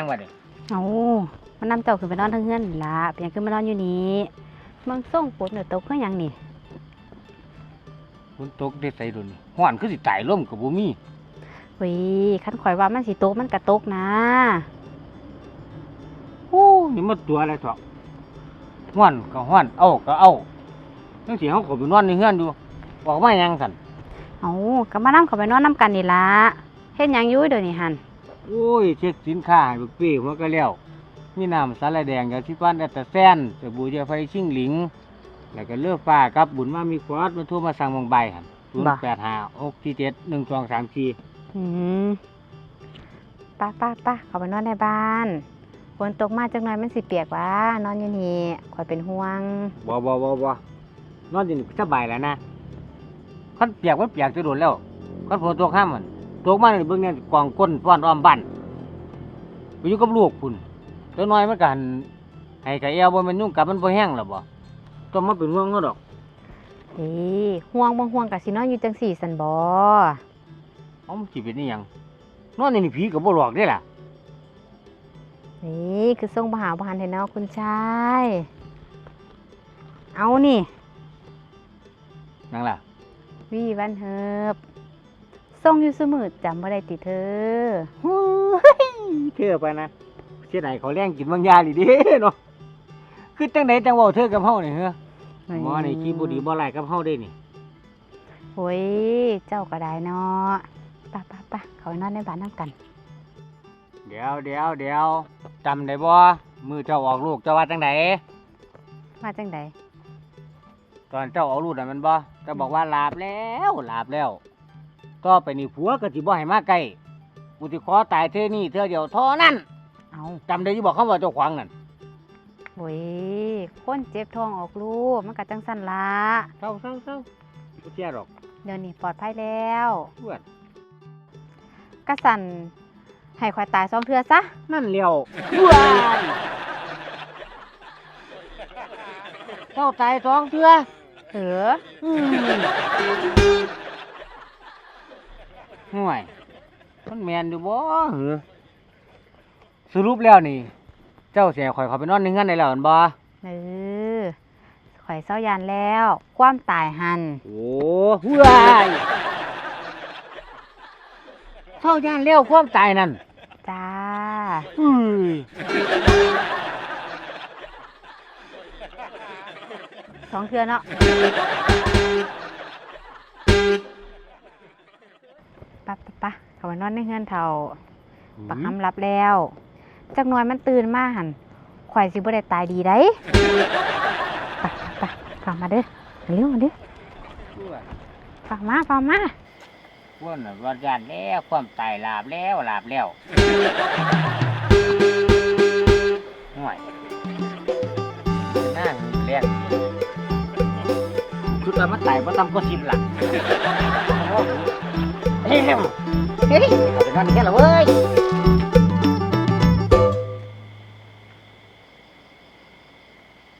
ยังวะนี่เอามันนำเจ้าขึ้นไปนอนทั้งเฮือนนี่ล่ะเป็นหยังขึ้นมานอนอยู่นี่มึงส่งฝนเดี๋ยวตกคือหยังนี่ฝนตกได้ใส่ดุนห้อนคือสิตายล่มกับบ่มีเฮ้ยคันข่อยว่ามันสิตกมันกระตกนะโอ้นี่มันตัวอะไรเถอะห้อนก็ห้อนเอาก็เอาจังสิเฮาก็ไปนอนในเฮือนอยู่บอกมาหยังสั่นเอาก็มานำเขาไปนอนนํกันนี่ล่ะเฮ็ดหยังอยู่เดี๋ยวนี้หั่น โอ้ยเช็คสินค้าให้เบิกเป้หัวก็แล้วมีน้ำสาลายแดงยาสีฟันแอตตาแซนสบู่ยาไฟชิ่งหลิง แล้วก็เลือกฟ้ากับบุญมามีควอดมาโทั่วมาสั่งบางใบหั่น085 647 1234อืมป้าป้าป้าเขาไปนอนในบ้านฝนตกมาจักหน่อยมันสิเปียกวะนอนอยู่นี่ข่อยเป็นห่วงบ่บ่บ่บ่นอนอยู่นี่สบายแล้วนะคันเปียกมันเปียกจะโดนแล้วคันฝนตกห้ามมัน ตกมาในเบื้องนี้กองก้นฟ้อนอ้อมบ้านไปอยู่กับลูกคุณตัวน้อยมันกันให้กะเอวบ่แมันยุ่งกับมันบ่แห้งหรอบ่ต้องมาเป็นห่วงเขาดอกเฮ้ยห่วงบ่ห่วงกับสินอนอยู่จังสี่สันบอเอามันสิเป็นอีหยังนอนในนี่ผีก็บ่หลอกได้ล่ะนี่คือส่งมาหาบานเห็นเนาะคุณชายเอานี่นั่งล่ะวีวันเฮิบ ส่งอยู่สมือจำบ่ได้ติเธอฮู้ยเธอไปนะเสียดายเขาแรงกินบางยาดิเด้เนาะคือจังไดจังเว้าเธอกับเฮานี่เฮ้อหมอนี่ขี้บ่ดีบ่ร้ายกับเฮาได้นี่โอ้ยเจ้าก็ได้เนาะไป้าป้าป้าเขาไปนอนในบ้านน้ำกัน เดี๋ยวเดี๋ยวเดี๋ยวจำได้บ่มือเจ้าออกลูกเจ้าว่าจังไดมาจังใดตอนเจ้าออกลูกน่ะแมันบ่เจ้าบอกว่าลาบแล้วลาบแล้ว ต่อไปนี่ผัวก็สิบ่ให้มาใกล้กูสิขอตายเท่อนี่เท่อเดียวเท่านั้นเอาจำได้อยู่บอกคำว่าเจ้าขวางนั่นโอ้ยคนเจ็บท้องออกลูกมันก็จังสั่นละเศร้าเศร้าเศร้าบ่เชื่อหรอกเดี๋ยวนี้ปลอดภัยแล้วเพื่อนกะสั่นให้ควายตายสองเทือซะ นั่นเลี้ยวว้ายเจ้าตายสองเทื่อ เออ อืม ห่วยมันแมนอยู่บ่เหรอสรุปแล้วนี่ เจ้าเสียข่อยเขาไปนอนในเงื่อนในแล้วแม่นบ่เออข่อยเศร้ายานแล้ว ความตายหัน โอ้ห่วยเท่าย่านแล้วความตายนั่นจ้า อือสองเทือเนาะ ปะปะปะเขาไปนอนในเฮือนเท่าปักคำรับแล้วจักหน่อยมันตื่นมาหันข่อยสิบ่ได้ตายดีได้ปะปะปะฟังมาเด้อเร็วมาเด้อห่วยฟังมาฟังมาพวกน่ะว่าย่านแล้วความตายลาบแล้วลาบแล้วห่วยน่าเรียกคือตอนมันตายเพราะทำก็ชิมหลัก เฮ้ยเฮ้ยเอาไปนอนนี่แค่ละเว้ย